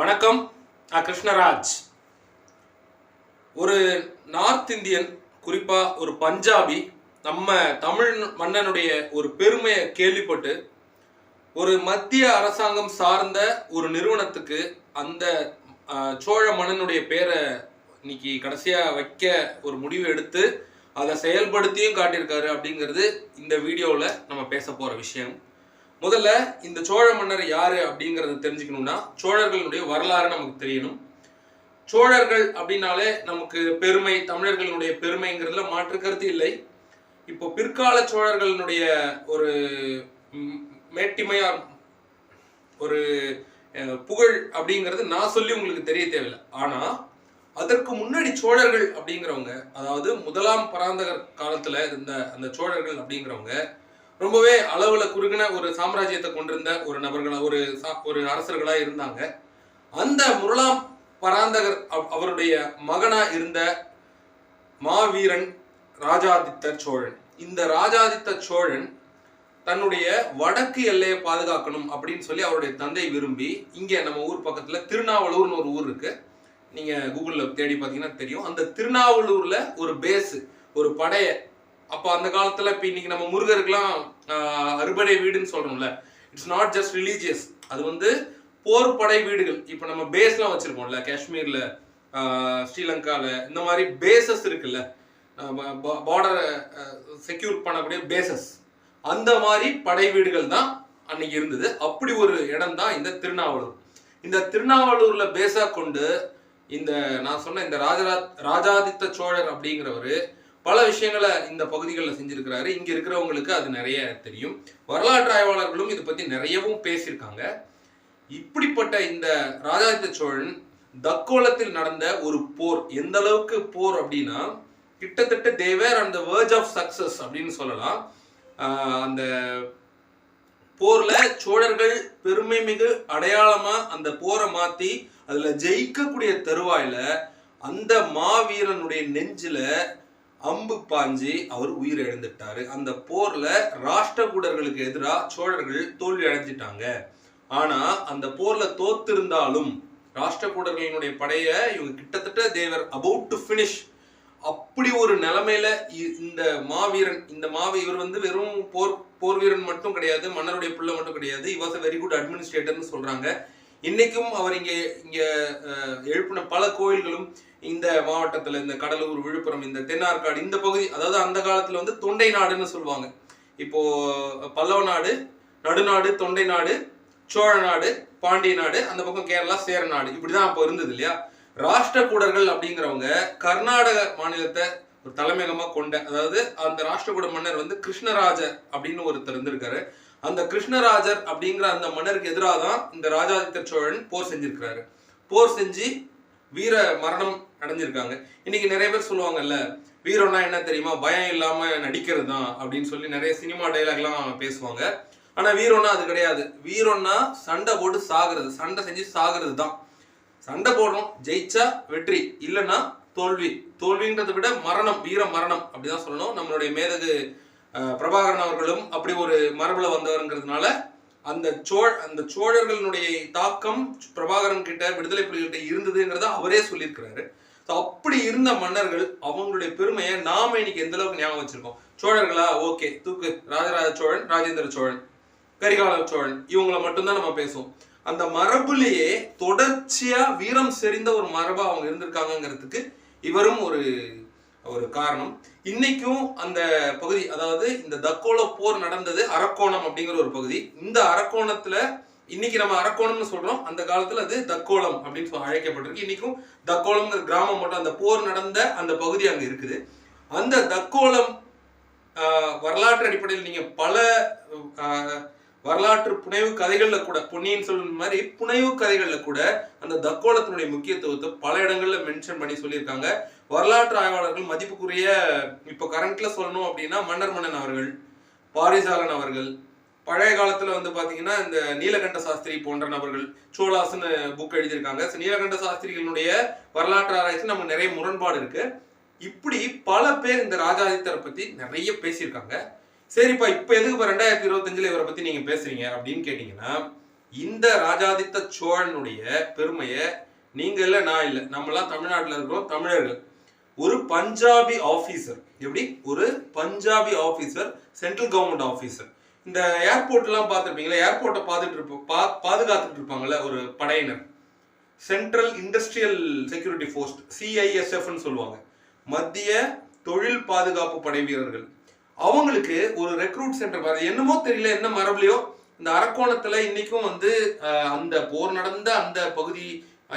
வணக்கம் நான் கிருஷ்ணராஜ். ஒரு நார்த் இந்தியன் குறிப்பாக ஒரு பஞ்சாபி நம்ம தமிழ் மன்னனுடைய ஒரு பெருமையை கேள்விப்பட்டு ஒரு மத்திய அரசாங்கம் சார்ந்த ஒரு நிறுவனத்துக்கு அந்த சோழ மன்னனுடைய பேரை இன்னைக்கு கடைசியாக வைக்க ஒரு முடிவு எடுத்து அதை செயல்படுத்தியும் காட்டியிருக்காரு அப்படிங்கிறது இந்த வீடியோவில் நம்ம பேச போகிற விஷயம். முதல்ல இந்த சோழ மன்னர் யாரு அப்படிங்கறத தெரிஞ்சுக்கணும்னா சோழர்களுடைய வரலாறு நமக்கு தெரியணும். சோழர்கள் அப்படின்னாலே நமக்கு பெருமை தமிழர்களுடைய பெருமைங்கிறதுல மாற்று கருத்து இல்லை. இப்போ பிற்கால சோழர்களினுடைய ஒரு ம், மேட்டிமையா ஒரு புகழ் அப்படிங்கிறது நான் சொல்லி உங்களுக்கு தெரிய தேவையில்லை. ஆனா அதற்கு முன்னாடி சோழர்கள் அப்படிங்கிறவங்க அதாவது முதலாம் பராந்தகர் காலத்துல இருந்த அந்த சோழர்கள் அப்படிங்கிறவங்க ரொம்பவே அளவுல குறுகின ஒரு சாம்ராஜ்யத்தை கொண்டிருந்த ஒரு நபர்களா ஒரு சா- ஒரு அரசர்களா இருந்தாங்க. அந்த முதலாம் பராந்தகர் அவருடைய மகனா இருந்த மாவீரன் ராஜாதித்த சோழன். இந்த ராஜாதித்த சோழன் தன்னுடைய வடக்கு எல்லையை பாதுகாக்கணும் அப்படின்னு சொல்லி அவருடைய தந்தை விரும்பி இங்கே நம்ம ஊர் பக்கத்தில் திருநாவலூர்னு ஒரு ஊர் இருக்கு. நீங்கள் கூகுளில் தேடி பார்த்தீங்கன்னா தெரியும். அந்த திருநாவலூரில் ஒரு பேஸு ஒரு படையை அப்போ அந்த காலத்தில் இப்போ இன்னைக்கு நம்ம முருகருக்கெல்லாம் அறுபடை வீடுன்னு சொல்கிறோம்ல இட்ஸ் நாட் ஜஸ்ட் ரிலீஜியஸ் அது வந்து போர் படை வீடுகள். இப்போ நம்ம பேஸ்லாம் வச்சுருக்கோம்ல காஷ்மீரில் ஸ்ரீலங்காவில் இந்த மாதிரி பேசஸ் இருக்குல்ல. பார்டரை செக்யூர் பண்ணக்கூடிய பேசஸ் அந்த மாதிரி படை வீடுகள் தான் அன்னைக்கு இருந்தது. அப்படி ஒரு இடம் தான் இந்த திருநாவலூர். இந்த திருநாவலூர்ல பேஸாக கொண்டு இந்த நான் சொன்ன இந்த ராஜரா ராஜாதித்த சோழர் அப்படிங்கிறவரு பல விஷயங்களை இந்த பகுதிகளில் செஞ்சுருக்கிறாரு. இங்கே இருக்கிறவங்களுக்கு அது நிறைய தெரியும். வரலாற்று ஆய்வாளர்களும் இதை பற்றி நிறையவும் பேசியிருக்காங்க. இப்படிப்பட்ட இந்த ராஜாதித்த சோழன் தக்கோலத்தில் நடந்த ஒரு போர் எந்த அளவுக்கு போர் அப்படின்னா கிட்டத்தட்ட தேவர் அந்த வேர்ஜ் ஆஃப் சக்சஸ் அப்படின்னு சொல்லலாம். அந்த போர்ல சோழர்கள் பெருமை மிகு அடையாளமா அந்த போரை மாத்தி அதுல ஜெயிக்கக்கூடிய தருவாயில அந்த மாவீரனுடைய நெஞ்சில அம்பு பாஞ்சி அவர் உயிர் இழந்துட்டாரு அந்த போர்ல ராஷ்டிரகூடர்களுக்கு எதிராக சோழர்கள் தோல்வி அடைஞ்சிட்டாங்க. ஆனா அந்த போர்ல தோத்திருந்தாலும் ராஷ்டிரகூடர்களினுடைய படைய இவங்க கிட்டத்தட்ட தேவர் அபவுட் டு ஃபினிஷ் அப்படி ஒரு நிலைமையில இ- இந்த மாவீரன் இந்த மாவி இவர் வந்து வெறும் போர் போர் வீரன் மட்டும் கிடையாது மன்னருடைய பிள்ளை மட்டும் கிடையாது he was a very good அட்மினிஸ்ட்ரேட்டர்னு சொல்றாங்க. இன்னைக்கும் அவர் இங்க இங்க எழுப்பின பல கோயில்களும் இந்த மாவட்டத்தில் இந்த கடலூர் விழுப்புரம் இந்த தென்னார்காடு இந்த பகுதி அதாவது அந்த காலத்தில் வந்து தொண்டை நாடுன்னு சொல்லுவாங்க. இப்போ பல்லவ நாடு நடுநாடு தொண்டை நாடு சோழ நாடு பாண்டிய நாடு அந்த பக்கம் கேரளா சேர நாடு இப்படிதான் அப்போ இருந்தது இல்லையா? ராஷ்டிரகூடர்கள் அப்படிங்கிறவங்க கர்நாடக மாநிலத்தை ஒரு தலைமையகமாக கொண்ட அதாவது அந்த ராஷ்டிரகூட மன்னர் வந்து கிருஷ்ணராஜர் அப்படின்னு ஒருத்தர் இருந்திருக்காரு. அந்த கிருஷ்ணராஜர் அப்படிங்கிற அந்த மன்னருக்கு எதிராக தான் இந்த ராஜாதித்த சோழன் போர் செஞ்சிருக்கிறாரு. போர் செஞ்சு வீர மரணம் அடைஞ்சிருக்காங்க. இன்னைக்கு நிறைய பேர் சொல்லுவாங்கல்ல வீரம்னா என்ன தெரியுமா? பயம் இல்லாம நடிக்கிறது? தான் அப்படின்னு சொல்லி நிறைய சினிமா டைலாக்லாம் பேசுவாங்க. ஆனா வீரம்னா அது கிடையாது. வீரம்னா சண்டை போட்டு சாகுறது. சண்டை செஞ்சு சாகுறது தான். சண்டை போடுறோம் ஜெயிச்சா வெற்றி. இல்லைன்னா தோல்வி. தோல்வின்றதை விட மரணம் வீர மரணம் அப்படிதான் சொல்லணும். நம்மளுடைய மேதகு பிரபாகரன் அவர்களும் அப்படி ஒரு மரபுல வந்தவருங்கிறதுனால அந்த சோழ அந்த சோழர்களுடைய தாக்கம் பிரபாகரன் கிட்ட விடுதலை புலிகிட்ட இருந்ததுங்கிறத அவரே சொல்லியிருக்கிறாரு. ஸோ அப்படி இருந்த மன்னர்கள் அவங்களுடைய பெருமையை நாம இன்னைக்கு எந்த அளவுக்கு ஞாபகம் வச்சிருக்கோம்? சோழர்களா? ஓகே. தூக்கு ராஜராஜ சோழன் ராஜேந்திர சோழன் கரிகால சோழன் இவங்கள மட்டும்தான் நம்ம பேசுவோம். அந்த மரபுலேயே தொடர்ச்சியா வீரம் செறிந்த ஒரு மரபா அவங்க இருந்திருக்காங்கங்கிறதுக்கு இவரும் ஒரு ஒரு காரணம். இன்னைக்கும் அந்த பகுதி அதாவது இந்த தக்கோல போர் நடந்தது அரக்கோணம் அப்படிங்கிற ஒரு பகுதி. இந்த அரக்கோணத்துல இன்னைக்கு நம்ம அரக்கோணம்னு சொல்றோம். அந்த காலத்துல அது தக்கோலம் அப்படின்னு சொல்லி அழைக்கப்பட்டிருக்கு. இன்னைக்கும் தக்கோலம்ங்கிற கிராமம் மட்டும் அந்த போர் நடந்த அந்த பகுதி அங்க இருக்குது. அந்த தக்கோலம் வரலாற்று அடிப்படையில் நீங்க பல வரலாற்று புனைவு கதைகள்ல கூட பொன்னியின் செல்வன் மாதிரி புனைவு கதைகள்ல கூட அந்த தக்கோலத்தினுடைய முக்கியத்துவத்தை பல இடங்கள்ல மென்ஷன் பண்ணி சொல்லியிருக்காங்க. வரலாற்று ஆய்வாளர்கள் மதிப்புக்குரிய இப்போ கரண்ட்ல சொல்லணும் அப்படின்னா மன்னர் மன்னன் அவர்கள் பாரிசாலன் அவர்கள் பழைய காலத்துல வந்து பாத்தீங்கன்னா இந்த நீலகண்ட சாஸ்திரி போன்ற நபர்கள் சோலாஸ்னு புக் எழுதியிருக்காங்க. நீலகண்ட சாஸ்திரிகளுடைய வரலாற்று ஆராய்ச்சி நம்ம நிறைய முரண்பாடு இருக்கு. இப்படி பல பேர் இந்த ராஜாதித்தரை பத்தி நிறைய பேசியிருக்காங்க. சரிப்பா இப்போ எதுக்கு இப்போ ரெண்டாயிரத்தி இருபத்தஞ்சில் இவரை பத்தி நீங்க பேசுறீங்க அப்படின்னு கேட்டீங்கன்னா இந்த ராஜாதித்த சோழனுடைய பெருமையை நீங்க இல்ல நான் இல்ல நம்மளாம் தமிழ்நாட்டுல இருக்கிறோம் தமிழர்கள். ஒரு பஞ்சாபி ஆஃபீஸர் எப்படி? ஒரு Punjabi officer central government officer இந்த ஏர்போர்ட்லாம் பார்த்துருப்பீங்களா? ஏர்போர்ட்டை பார்த்துட்டு இருப்போம் பா பாதுகாத்துட்டு இருப்பாங்கல்ல ஒரு படையினர். சென்ட்ரல் இண்டஸ்ட்ரியல் செக்யூரிட்டி ஃபோர்ஸ் சிஐஎஸ்எஃப்னு சொல்லுவாங்க. மத்திய தொழில் பாதுகாப்பு படை வீரர்கள். அவங்களுக்கு ஒரு ரெக்ரூட் சென்டர் மாதிரி என்னமோ தெரியல என்ன மரபுலையோ. இந்த அரக்கோணத்தில் இன்றைக்கும் வந்து அந்த போர் நடந்த அந்த பகுதி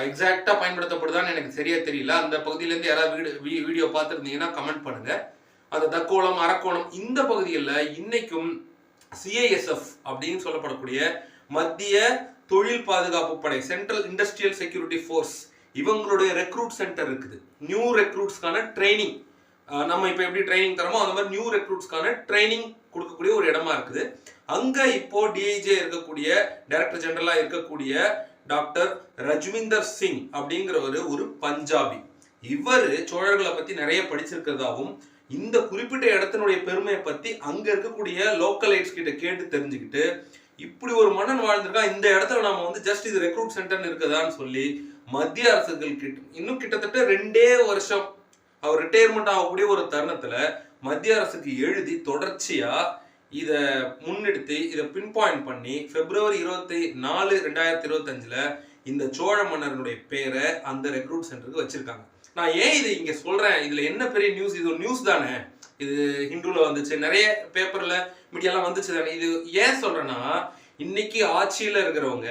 எக்ஸாக்டாக பயன்படுத்தப்படுதான்னு எனக்கு சரியா தெரியல. அந்த பகுதியிலேருந்து யாராவது வீடு வீடியோ பார்த்துருந்தீங்கன்னா கமெண்ட் பண்ணுங்க. அந்த தக்கோலம் அரக்கோணம் இந்த பகுதிகளில் இன்னைக்கும் சிஐஎஸ்எஃப் அப்படின்னு சொல்லப்படக்கூடிய மத்திய தொழில் பாதுகாப்பு படை சென்ட்ரல் இண்டஸ்ட்ரியல் செக்யூரிட்டி ஃபோர்ஸ் இவங்களுடைய ரெக்ரூட் சென்டர் இருக்குது. நியூ ரெக்ரூட்ஸ்க்கான ட்ரைனிங் நம்ம இப்போ எப்படி ட்ரைனிங் தரமோ அந்த மாதிரி நியூ ரெக்ரூட்ஸ்க்கான ட்ரைனிங் கொடுக்கக்கூடிய ஒரு இடமா இருக்குது. அங்கே இப்போ டிஐஜே இருக்கக்கூடிய டைரக்டர் ஜெனரலாக இருக்கக்கூடிய டாக்டர் ரஜ்விந்தர் சிங் அப்படிங்கிறவர் ஒரு பஞ்சாபி. இவர் சோழர்களை பத்தி நிறைய படிச்சிருக்கிறதாவும் இந்த குறிப்பிட்ட இடத்தினுடைய பெருமையை பத்தி அங்க இருக்கக்கூடிய லோக்கலைட்ஸ் கிட்ட கேட்டு தெரிஞ்சுக்கிட்டு இப்படி ஒரு மன்னன் வாழ்ந்திருக்கா இந்த இடத்துல நாம வந்து ஜஸ்ட் இது ரெக்ரூட் சென்டர்னு இருக்குதான்னு சொல்லி மத்திய அரசுகள் கிட்ட இன்னும் கிட்டத்தட்ட ரெண்டே வருஷம் அவர் ரிட்டையர்மெண்ட் ஆகக்கூடிய ஒரு தருணத்துல மத்திய அரசுக்கு எழுதி தொடர்ச்சியா இதை முன்னெடுத்து இதை பின் பாயிண்ட் பண்ணி பிப்ரவரி இருபத்தி நாலு ரெண்டாயிரத்தி இருபத்தஞ்சில் இந்த சோழ மன்னருடைய பேரை அந்த ரெக்ரூட் சென்டருக்கு வச்சுருக்காங்க. நான் ஏன் இது இங்கே சொல்கிறேன் இதில் என்ன பெரிய நியூஸ் இது ஒரு நியூஸ் தானே. இது ஹிந்துவில் வந்துச்சு. நிறைய பேப்பரில் மீடியாலாம் வந்துச்சு தானே. இது ஏன் சொல்கிறேன்னா இன்னைக்கு ஆட்சியில் இருக்கிறவங்க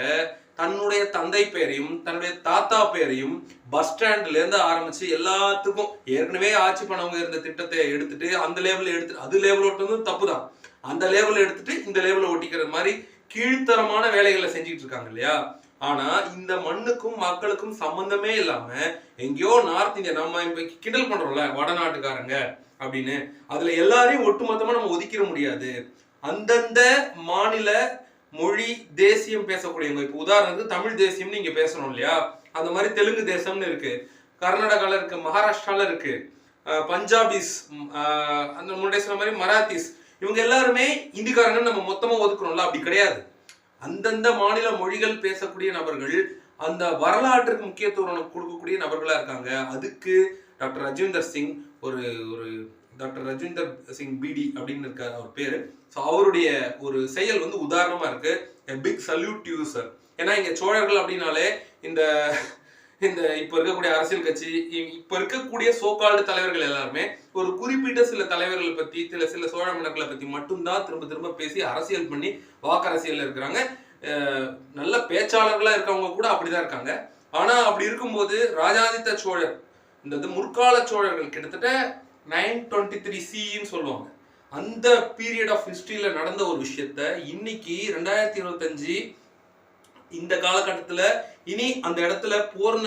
தன்னுடைய தந்தை பேரையும் தன்னுடைய தாத்தா பேரையும் பஸ் ஸ்டாண்ட்ல இருந்து ஆரம்பிச்சு எல்லாத்துக்கும் ஏற்கனவே ஆட்சி பண்ணவங்க இருந்த திட்டத்தை எடுத்துட்டு அந்த லேவலில் எடுத்து அது லேவல் ஓட்டுறதும் தப்பு தான் அந்த லேவல் எடுத்துட்டு இந்த லேவல ஒட்டிக்கிற மாதிரி கீழ்த்தரமான வேலைகளை செஞ்சுட்டு இருக்காங்க இல்லையா? ஆனா இந்த மண்ணுக்கும் மக்களுக்கும் சம்பந்தமே இல்லாம எங்கேயோ நார்த் இந்தியா நம்ம இப்ப கிண்டல் பண்றோம்ல வடநாட்டுக்காரங்க அப்படின்னு. அதுல எல்லாரையும் ஒட்டுமொத்தமா நம்ம ஒதுக்கிட முடியாது. அந்தந்த மாநில மொழி தேசியம் பேசக்கூடியவங்க இப்போ உதாரணத்துக்கு தமிழ் தேசியம்னு இங்க பேசணும் இல்லையா? அந்த மாதிரி தெலுங்கு தேசம்னு இருக்கு. கர்நாடகால இருக்கு மகாராஷ்டிரால இருக்கு. பஞ்சாபிஸ் அந்த முன்னாடி சொன்ன மாதிரி மராத்திஸ் இவங்க எல்லாருமே இந்திக்காரங்கன்னு நம்ம மொத்தமா ஒதுக்கணும்ல அப்படி கிடையாது. அந்தந்த மாநில மொழிகள் பேசக்கூடிய நபர்கள் அந்த வரலாற்றுக்கு முக்கியத்துவம் கொடுக்கக்கூடிய நபர்களா இருக்காங்க. அதுக்கு டாக்டர் ரஜீந்தர் சிங் ஒரு ஒரு டாக்டர் ரஜிந்தர் சிங் பிடி அப்படின்னு இருக்காரு அவர் பேரு. ஸோ அவருடைய ஒரு செயல் வந்து உதாரணமா இருக்கு. பிக் சல்யூட் யூ சார் ஏன்னா இங்க சோழர்கள் அப்படின்னாலே இந்த இந்த இப்ப இருக்கக்கூடிய அரசியல் கட்சி இப்ப இருக்கக்கூடிய சோகால்டு தலைவர்கள் எல்லாருமே ஒரு குறிப்பிட்ட சில தலைவர்களை பத்தி சில சில சோழ மன்னர்களை பத்தி மட்டும்தான் திரும்ப திரும்ப பேசி அரசியல் பண்ணி வாக்கரசியல்ல இருக்கிறாங்க. நல்ல பேச்சாளர்களா இருக்கவங்க கூட அப்படிதான் இருக்காங்க. ஆனா அப்படி இருக்கும்போது ராஜாதித்த சோழர் இந்த இது முற்கால சோழர்கள் கிட்டத்தட்ட நைன் டுவெண்ட்டி த்ரீ சின்னு சொல்லுவாங்க. அந்த பீரியட் ஆஃப் ஹிஸ்டரியில நடந்த ஒரு விஷயத்த இன்னைக்கு ரெண்டாயிரத்தி இருபத்தஞ்சு இந்த காலகட்டத்தில் இனி அந்த இடத்துல போர்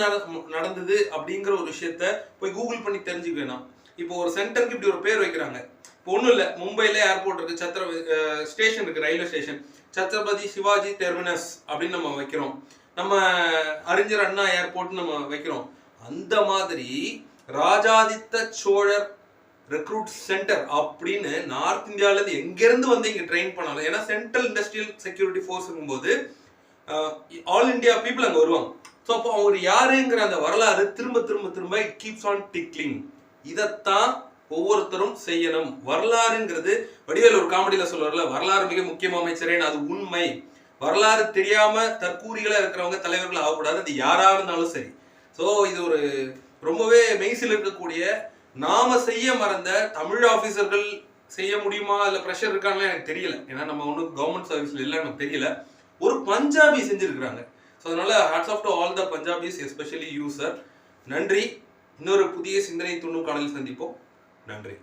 நடந்தது அப்படிங்கிற ஒரு விஷயத்த போய் கூகுள் பண்ணி தெரிஞ்சுக்க வேணாம் இப்போ ஒரு சென்டருக்கு இப்படி ஒரு பேர் வைக்கிறாங்க. இப்போ ஒன்றும் இல்லை. மும்பையில் ஏர்போர்ட் இருக்கு. சத்திர ஸ்டேஷன் இருக்கு. Railway station Chhatrapati Shivaji terminus அப்படின்னு நம்ம வைக்கிறோம். நம்ம அறிஞர் அண்ணா ஏர்போர்ட் நம்ம வைக்கிறோம். அந்த மாதிரி ராஜாதித்த சோழர் ரெக்ரூட் சென்டர் அப்படின்னு நார்த் இந்தியாவிலேருந்து எங்கேருந்து வந்து இங்கே ட்ரெயின் பண்ணாலும் ஏன்னா சென்ட்ரல் இண்டஸ்ட்ரியல் செக்யூரிட்டி ஃபோர்ஸ் இருக்கும்போது ஆல் இந்தியா பீப்புள் அங்கே வருவாங்க. ஸோ அப்போ அவர் யாருங்கிற அந்த வரலாறு திரும்ப திரும்ப திரும்ப கீப்ஸ் ஆன் டிக்லிங் இதைத்தான் ஒவ்வொருத்தரும் செய்யணும். வரலாறுங்கிறது வடிவேல் ஒரு காமெடியில் சொல்லுவார்ல வரலாறு மிக முக்கியம் அமைச்சரே அது உண்மை. வரலாறு தெரியாம தற்கூரிகளா இருக்கிறவங்க தலைவர்கள் ஆகக்கூடாது அது யாரா இருந்தாலும் சரி. ஸோ இது ஒரு ரொம்பவே மெய்சில் இருக்கக்கூடிய நாம செய்ய மறந்த தமிழ் ஆஃபீஸர்கள் செய்ய முடியுமா இல்லை ப்ரெஷர் இருக்கான்னு எனக்கு தெரியல. ஏன்னா நம்ம ஒன்றும் கவர்மெண்ட் சர்வீஸ்ல இல்லை எனக்கு தெரியல. ஒரு பஞ்சாபி செஞ்சிருக்கிறாங்க. ஸோ அதனால hats off to all the Punjabis especially you sir நன்றி. இன்னொரு புதிய சிந்தனை துண்ணும் காணலில் சந்திப்போம். நன்றி.